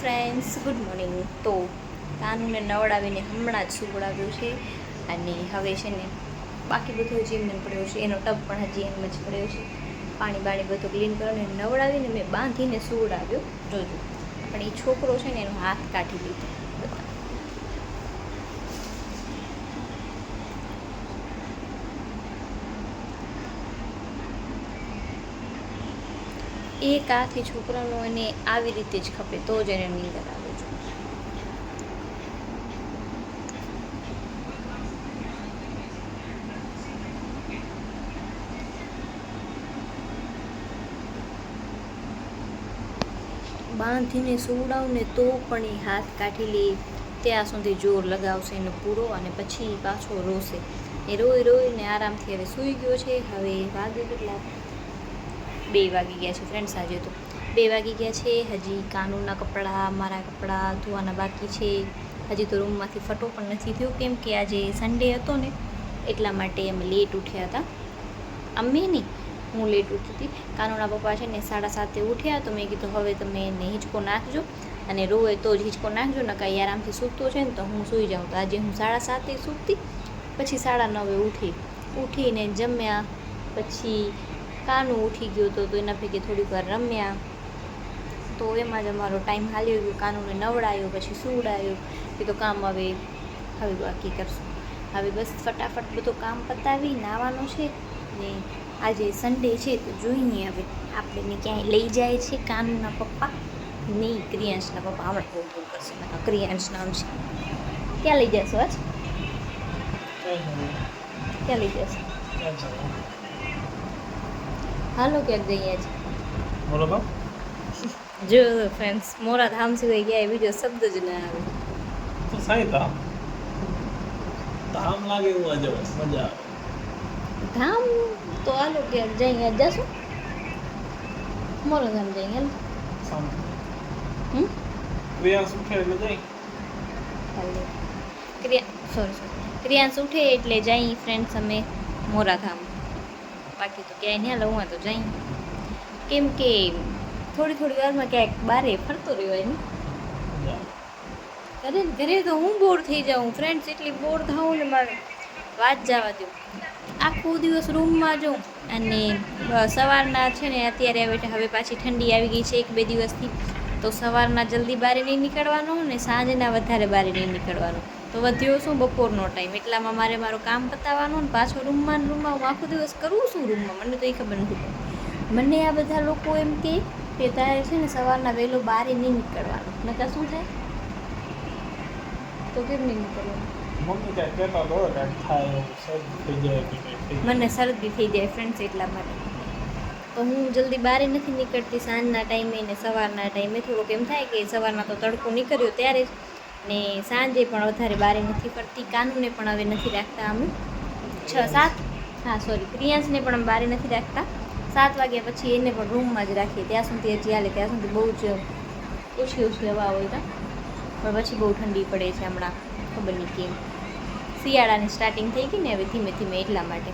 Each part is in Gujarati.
ફ્રેન્ડ્સ ગુડ મોર્નિંગ તો કાનુને નવડાવીને હમણાં જ સુવડાવ્યું છે અને હવે છે ને બાકી બધું હજી એમને એમ પડ્યો છે, એનો ટબ પણ હજી એમ જ પડ્યો છે. પાણી બાણી બધું ક્લીન કરીને નવડાવીને મેં બાંધીને સુવડાવ્યો. જોજો. પણ એ છોકરો છે ને એનો હાથ કાઢી લીધો બતાવો. એક હાથી છોકરાનો એને આવી રીતે જ ખપે, તો જ એને નીંદર આવે છે. બાંધીને સુવડાવને તો પણ એ હાથ કાઢી લે. ત્યાં સુધી જોર લગાવશે એનો પૂરો અને પછી પાછો રોશે. એ રોઈ રોઈને આરામથી હવે સૂઈ ગયો છે. હવે વાગે કેટલા બે વાગી ગયા છે ફ્રેન્ડ્સ આજે તો બે વાગી ગયા છે. હજી કાનૂનના કપડાં, મારા કપડાં ધોવાના બાકી છે. હજી તો રૂમમાંથી ફટો પણ નથી થયો, કેમ કે આજે સન્ડે હતો ને, એટલા માટે અમે લેટ ઉઠ્યા હતા. અમે નહીં, હું લેટ ઉઠી હતી. કાનૂના પપ્પા છે ને સાડા સાતે ઉઠ્યા, તો મેં કીધું હવે તમે એને હિંચકો નાખજો અને રોવે તો જ હિંચકો નાખજો ને કાંઈ આરામથી સૂતો છે ને તો હું સૂઈ જાઉં. તો આજે હું સાડા સાતે સૂતી, પછી સાડા નવે ઉઠી. ઉઠીને જમ્યા, પછી કાનું ઉઠી ગયું તો તો એના ભેગે થોડીક વાર રમ્યા. તો એમાં જ અમારો ટાઈમ હાલ્યો ગયો. કાનુને નવડાયો પછી સુવડાયો. એ તો કામ હવે હવે બાકી કરશું. હવે બસ ફટાફટ બધું કામ પતાવી નાવાનું છે ને આજે સન્ડે છે તો જોઈએ હવે. આપણને ક્યાંય લઈ જાય છે કાનુના પપ્પા? નહીં ક્રિયાંશના પપ્પા હમણાં બહુ બહુ કરશે ક્રિયાંશ નામ છે. ક્યાં લઈ જશો આજ? ક્યાં લઈ જશો? હાલો ક્યાંક જઈએ છે બોલો બા જો ફ્રેન્ડ્સ મોરા ધામ સિવાય ગયા બીજો શબ્દ જ ના આવે. તો સાઈ ધામ. ધામ લાગે એવું આજે મજા આવે. ધામ તો હાલો ક્યાંક જઈએ જશું? મોરા ધામ જઈએ હમ? ક્રિયાંશ ઉઠે એટલે જઈ. ક્રિયા સોરી સોરી ક્રિયાંશ ઉઠે એટલે જઈ ફ્રેન્ડ્સ અમે મોરાધામ બાકી તો ક્યાંય નહીં લઉં તો જઈ. કેમ કે થોડી થોડી વારમાં ક્યાંક બારે ફરતો રહ્યો આવે. ઘરે ઘરે તો હું બોર થઈ જાઉં. ફ્રેન્ડ્સ એટલી બોર થાઉં ને મારે વાત જવા દઉં આખો દિવસ રૂમમાં જાઉં અને સવારના છે ને અત્યારે હવે હવે પાછી ઠંડી આવી ગઈ છે એક બે દિવસથી. તો સવારના જલ્દી બહાર નહીં નીકળવાનું ને સાંજના વધારે બહાર નહીં નીકળવાનું. તો વધ્યો શું બપોરનો ટાઈમ એટલામાં મારે મારું કામ પતાવવાનું ને પાછો રૂમમાં રૂમમાં હું આખો દિવસ કરું શું રૂમમાં? મને તો એ ખબર નથી મને આ બધા લોકો એમ કે કે તારે છે ને સવારના વહેલો બહાર નહીં નીકળવાનું. નકા શું થાય? તો કેમ નહીં નીકળવાનું. મને શરદી થઈ જાય ફ્રેન્ડ્સ એટલા માટે. તો હું જલ્દી બહાર નથી નીકળતી સાંજના ટાઈમે ને સવારના ટાઈમે થોડુંક એમ થાય કે સવારમાં તો તડકો નીકળ્યો ત્યારે ને સાંજે પણ વધારે બારે નથી ફરતી કાનુને પણ હવે નથી રાખતા અમે. છ, સાત? હા સોરી પ્રિયાંશને પણ અમે બારે નથી રાખતા. સાત વાગ્યા પછી એને પણ રૂમમાં જ રાખીએ. ત્યાં સુધી હજી હાલે. ત્યાં સુધી બહુ જ ઓછી ઓછી હવા હોય ત્યાં. પણ પછી બહુ ઠંડી પડે છે હમણાં. ખબર નહીં કેમ. શિયાળાની સ્ટાર્ટિંગ થઈ ગઈ ને હવે ધીમે ધીમે એટલા માટે.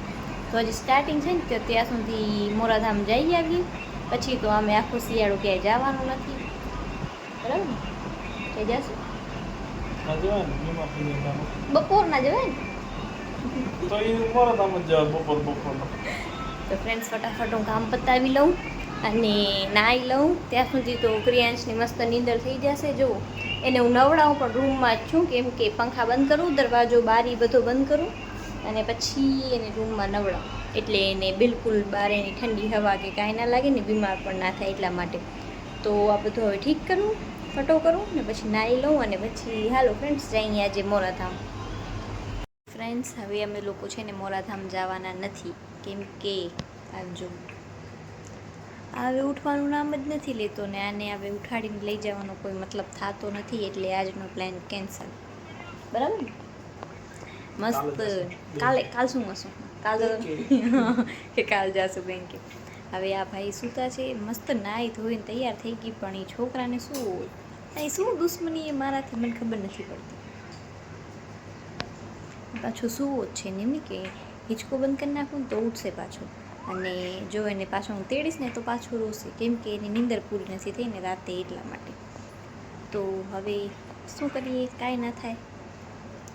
તો હજી સ્ટાર્ટિંગ છે ને, તો ત્યાં સુધી મોરાધામ જઈ આવીએ. પછી તો અમે આખો શિયાળો ક્યાંય જવાનું નથી. બરાબર ને? ક્યાંય જશું ના જવાય ને બીમાર થઈ જાય ધામ. બપોરના જવાય ને તો એ મારા તમે જ બપોર બપોર તો ફ્રેન્ડ્સ ફટાફટ હું કામ પતાવી લઉં અને નાહી લઉં. ત્યાં સુધી તો ક્રિયાંશની મસ્ત નીંદર થઈ જશે જો એને હું નવડાવું પણ રૂમમાં જ છું કેમ કે પંખા બંધ કરું દરવાજો બારી બધો બંધ કરું. અને પછી એને રૂમમાં નવડાવું. એટલે એને બિલકુલ બહાર એની ઠંડી હવા કે કાંઈ ના લાગે ને બીમાર પણ ના થાય એટલા માટે. તો આ બધું હવે ઠીક કરું. ફટો કરું ને પછી નાહી લઉં અને પછી હાલો ફ્રેન્ડ્સ જઈએ આજે મોરાધામ. ફ્રેન્ડ્સ હવે અમે લોકો છે ને મોરાધામ જવાના નથી. કેમ કે આવજો. હવે ઉઠવાનું નામ જ નથી લેતો ને આને હવે ઉઠાડીને લઈ જવાનો કોઈ મતલબ થતો નથી એટલે આજનો પ્લાન કેન્સલ બરાબર મસ્ત. કાલે કાલે શું હશું? કાલ કે કાલ જાશું બેંકે હવે આ ભાઈ સૂતા છે મસ્ત નાહી ધોઈને તૈયાર થઈ ગઈ પણ એ છોકરાને શું અહીં શું દુશ્મની એ મારાથી મને ખબર નથી પડતી. પાછો સૂવો જ છે ને એમ કે હિંચકો બંધ કરી નાખું તો ઉઠશે પાછો. અને જો એને પાછો હું તેડીશ ને તો પાછું રોશે. કેમ કે એની નીંદર પૂરી નથી થઈ ને રાતે એટલા માટે. તો હવે શું કરીએ? કાંઈ ના થાય.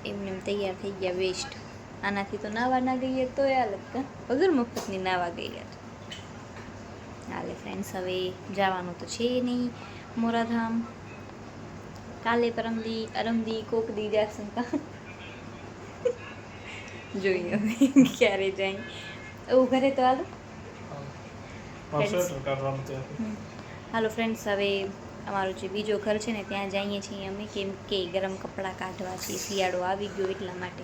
એમને એમ તૈયાર થઈ ગયા વેસ્ટ આનાથી તો નાવા ના ગઈએ તો હાલત કા? વગર મફતની નાવા ગઈ ગયા હાલે ફ્રેન્ડ્સ હવે જવાનું તો છે નહીં મોરાધામ કાલે પરમદી અરમદી કોક દી જાશું કા. જોઈએ ક્યારે જાય. એવું ઘરે તો હાલો. હાલો ફ્રેન્ડ્સ હવે અમારો જે બીજો ઘર છે ને ત્યાં જઈએ છીએ અમે. કેમ કે ગરમ કપડાં કાઢવા છે શિયાળો આવી ગયો એટલા માટે.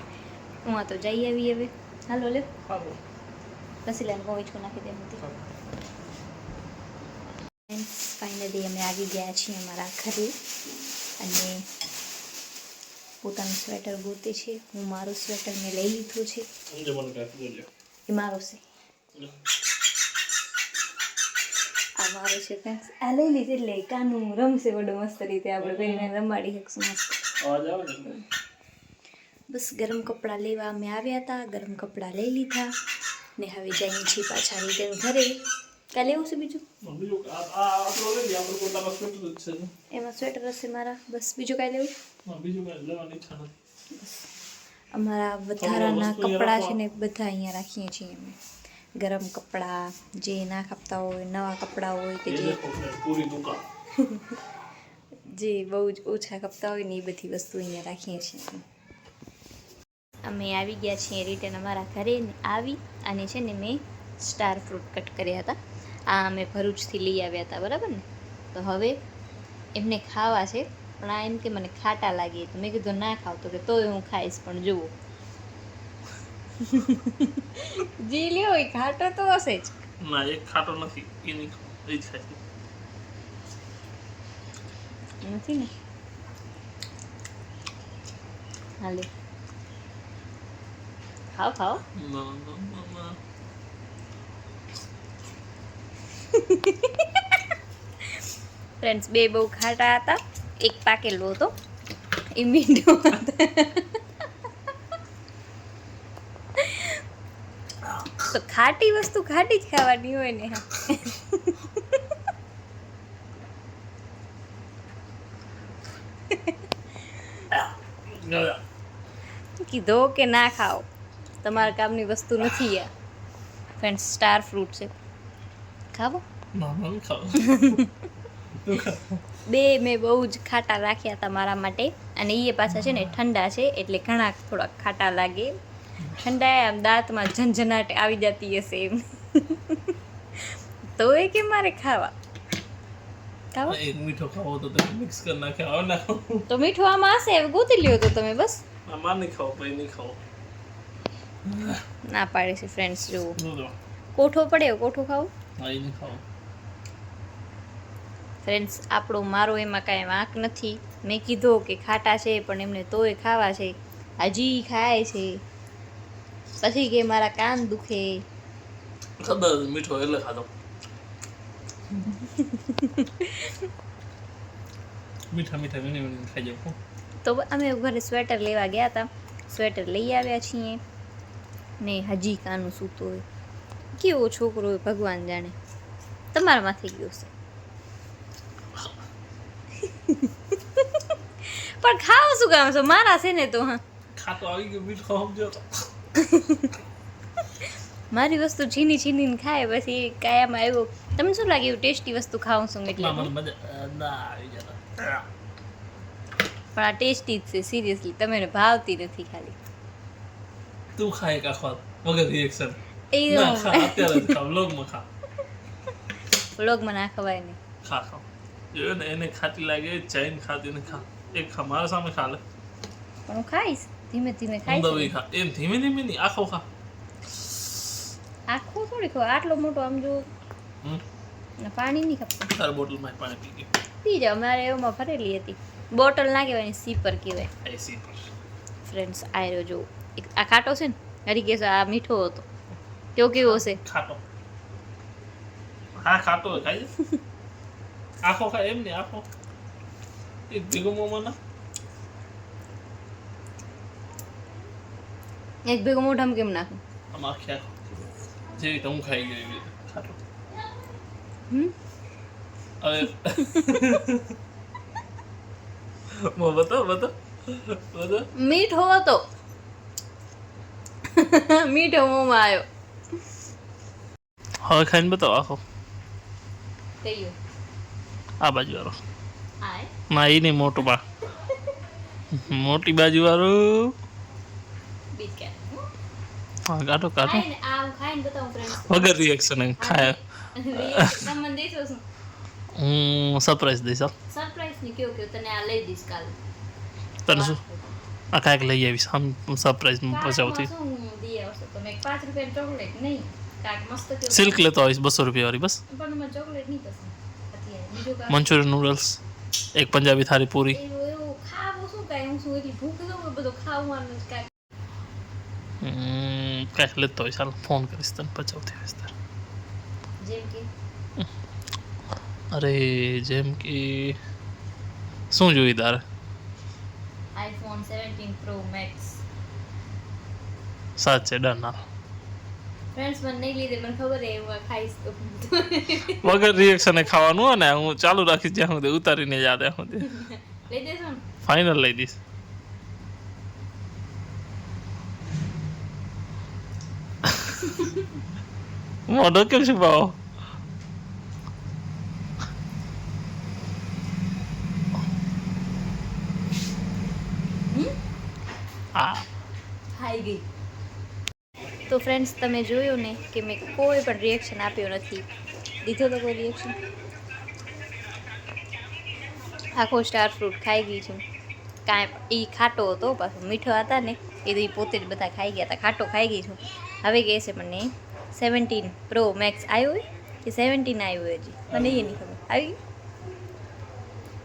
હું આ તો જઈ આવી હવે. હાલો લે પછી પછી લઈને પહોંચું નાખી દે ફાઇનલી અમે આવી ગયા છીએ અમારા ઘરે. અને પોતાનું સ્વેટર ગોતે છે. હું મારું સ્વેટર મેં લઈ લીધું છે. એ મારો છે. આ મારો છે ફ્રેન્ડ્સ આ લઈ લીધે એટલે કાનું રમશે બડો મસ્ત રીતે આપણે બેનને રમાડી શકશું મસ્ત. બસ ગરમ કપડાં લેવા અમે આવ્યા હતા ગરમ કપડાં લઈ લીધા ને હવે જઈએ છીએ પાછા રિટર્ન ઘરે. કાલે એવું છે બીજું. એમાં સ્વેટર હશે મારા. બસ બીજું કાંઈ લેવું? બીજું અમારા વધારાના કપડાં છે ને બધા અહીંયા રાખીએ છીએ અમે. ગરમ કપડાં જે ના ખાપતા હોય નવા કપડાં હોય કે જે જે બહુ જ ઓછા ખપતા હોય ને એ બધી વસ્તુ અહીંયા રાખીએ છીએ અમે. આવી ગયા છીએ રિટર્ન અમારા ઘરે આવી અને છે ને મેં સ્ટાર ફ્રૂટ કટ કર્યા હતા. આ અમે ભરૂચથી લઈ આવ્યા હતા બરાબર ને? તો હવે એમને ખાવા છે પણ આ એમ કે મને ખાટા લાગે તો મેં કીધું ના ખાવ તો કે તોય હું ખાઈશ પણ જુઓ. જે લ્યો એ ખાટો તો હશે જ. ના એ ખાટો નથી એની ખાવ એ જ નથી ને? હાલે. ખાઓ ખાઓ ના ના ના ના ફ્રેન્ડ્સ બે બહુ ખાટા હતા. એક પાકેલો હતો. એ મીઠો હતો. તો ખાટી વસ્તુ ખાટી જ ખાવાની હોય ને. કીધો કે ના ખાઓ. તમારા કામની વસ્તુ નથી આ ફ્રેન્ડ સ્ટાર ફ્રૂટ છે. ખાવો? બે મેં બહુ જ ખાટા રાખ્યા હતા મારા માટે. અને એ પાછા છે ને ઠંડા છે એટલે ઘણા થોડાક ખાટા લાગે. ઠંડા આમ દાંતમાં ઝંઝનાટ આવી જતી હશે એમ. તો એ કે મારે ખાવા. ખાવા? એક મીઠો ખાવો તો તમે મિક્સ કરી નાખે આવો ના. તો મીઠું આમાં હશે? ગોતી લ્યો તો તમે બસ. આમાં નહીં ખાવ પછી નહીં ખાવ. ના પાડે છે ફ્રેન્ડ્સ જુઓ. કોઠો પડ્યો કોઠો ખાવું? ફ્રેન્ડ્સ આપણો મારો એમાં કાંઈ વાંક નથી. મેં કીધો કે ખાટા છે પણ એમને તોય ખાવા છે. હજી ખાય છે. પછી કે મારા કાન દુખે. ખબર મીઠો એટલે ખાધો. મીઠા મીઠા વીણી વીણી ખાઈ જાવ તો અમે ઘરે સ્વેટર લેવા ગયા હતા સ્વેટર લઈ આવ્યા છીએ. ને હજી કાનું સૂતો હોય. કેવો છોકરો હોય ભગવાન જાણે? તમારામાંથી ગયો છે. પણ ખાવ શું કામ છો? મારા છે ને તો હા. ખાતો આવી ગયો મીઠો સમજો. મારી વસ્તુ છીની છીનીને ખાય પછી કાયામાં આવ્યો. તમને શું લાગે એવું ટેસ્ટી વસ્તુ ખાઉં છું એટલે? પણ આ ટેસ્ટી જ છે સિરિયસલી. તમે ભાવતી નથી ખાલી. તું ખાય કાખવા વગર રિએક્શન એ ના ખા અત્યારે જ ખા વ્લોગમાં ખા. વ્લોગમાં ના ખવાય નહીં ખા ખા. જોયો ને એને ખાતી લાગે જૈન ખાતી ને ખા. એક ખા મારા સામે ખા લે. પણ હું ખાઈશ ધીમે ધીમે ખાઈશ. ખા. એમ ધીમે ધીમે નહીં આખો ખા. આખો થોડી ખવાય આટલો મોટો આમ જો. ને પાણી નહીં ખપતું તાર બોટલમાં પાણી પી ગયું. પી જાઓ મારે એમાં ભરેલી હતી. બોટલ ના કહેવાય સીપર કહેવાય. ફ્રેન્ડ્સ આયરો જો એક આ ખાટો છે ને હરી કેસ આ મીઠો હતો. કેવો કેવો હશે? ખાતો હા ખાતો ખાઈ આખો ખાય એમ ને આખો. એ ભેગો મોમાં એક ભેગો મોઢામાં કેમ નાખું? આમ આખી આખો. જેવી તો હું ખાઈ ગયો એવી ખાતો હમ? હવે મો બતાવ બતાવ. બતાવ. મીઠો હતો. મીઠો મોમાં આવ્યો. હવે ખાઈને બતાવો આખો. આ બાજુ વાળો ના એ નહીં મોટો બા. મોટી બાજુ વાળો હા કાઢો કાઢો. વગર રિએક્શન ખાય. હું સરપ્રાઈઝ દઈશ. સરપ્રાઈઝની તને આ લઈ દઈશ કાલે. તને શું? આ કાંઈક લઈ આવીશ આમ સરપ્રાઈઝ એક પાંચ રૂપિયાની ચોકલેટ નહીં. સિલ્ક લેતો આવીશ બસો રૂપિયા વાળી બસ. મંચુરિયન નૂડલ્સ એક પંજાબી થાળી પૂરી. કાંઈક લેતો હોય હાલ ફોન કરીશ તને પચાવતી તારે. અરે જેમ કે શું જોઈ તારે? આઈફોન સેવન્ટીન પ્રો મેક્સ સાચે ડન હાલ. ફ્રેન્ડ્સ મને નહીં લીધે મને ખબર હે હું ખાઈશ તો. વગર રિએક્શન ખાવાનું અને હું ચાલુ રાખીશ જ્યાં સુધી ઉતારીને યાદ સુધી. લઈ દેશો ફાઇનલ લઈ દઈશ. મોઢો કેમ છે ભાવ આ ખાઈ ગઈ. તો ફ્રેન્ડ્સ તમે જોયું ને કે મેં કોઈ પણ રિએક્શન આપ્યું નથી. દીધો તો કોઈ રિએક્શન આખો સ્ટાર ફ્રૂટ ખાઈ ગઈ છું. કાંઈ એ ખાટો હતો, પાછો મીઠો હતા ને, એ તો એ પોતે જ બધા ખાઈ ગયા હતા. ખાટો ખાઈ ગઈ છું. હવે કહે છે મને સેવન્ટીન પ્રો મેક્સ આવ્યો હોય? કે સેવન્ટીન આવ્યો હજી. મને એ નહીં ખબર. આવી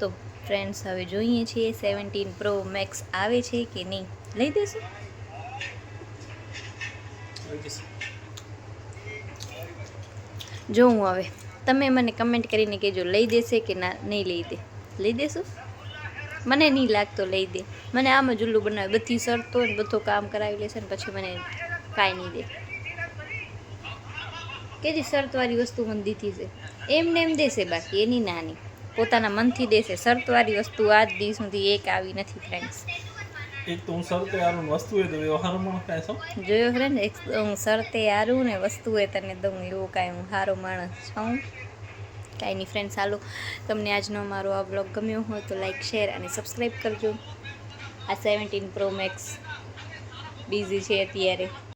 તો ફ્રેન્ડ્સ હવે જોઈએ છીએ સેવન્ટીન પ્રો મેક્સ આવે છે કે નહીં. લઈ દેશું. જોઉં હવે તમે મને કમેન્ટ કરીને કહેજો, લઈ દેશે કે ના, નહીં લઈ દે. લઈ દેશું? મને નહીં લાગતો લઈ દે. મને આમ જ ઉલ્લું બનાવે. બધી શરતો ને બધું કામ કરાવી લેશે ને પછી મને કાંઈ નહીં દે. કેજી શરતવાળી વસ્તુ મને દીધી છે? એમને એમ દેશે બાકી, એની નાની. પોતાના મનથી દેશે. શરતવાળી વસ્તુ આજ દિવસ સુધી એક આવી નથી ફ્રેન્ડ્સ એક તો હું સર તૈયાર વસ્તુ એ તો વ્યવહારમાં કાંઈ છો? જોયો ફ્રેન્ડ એક હું શરતે હારું ને વસ્તુએ તને દઉં, એવું કાંઈ હું સારો માણસ છું. કાંઈ નહીં ફ્રેન્ડ ચાલો તમને આજનો મારો આ બ્લોગ ગમ્યો હોય તો લાઈક શેર અને સબસ્ક્રાઈબ કરજો. આ સેવન્ટીન પ્રો મેક્સ બિઝી છે અત્યારે.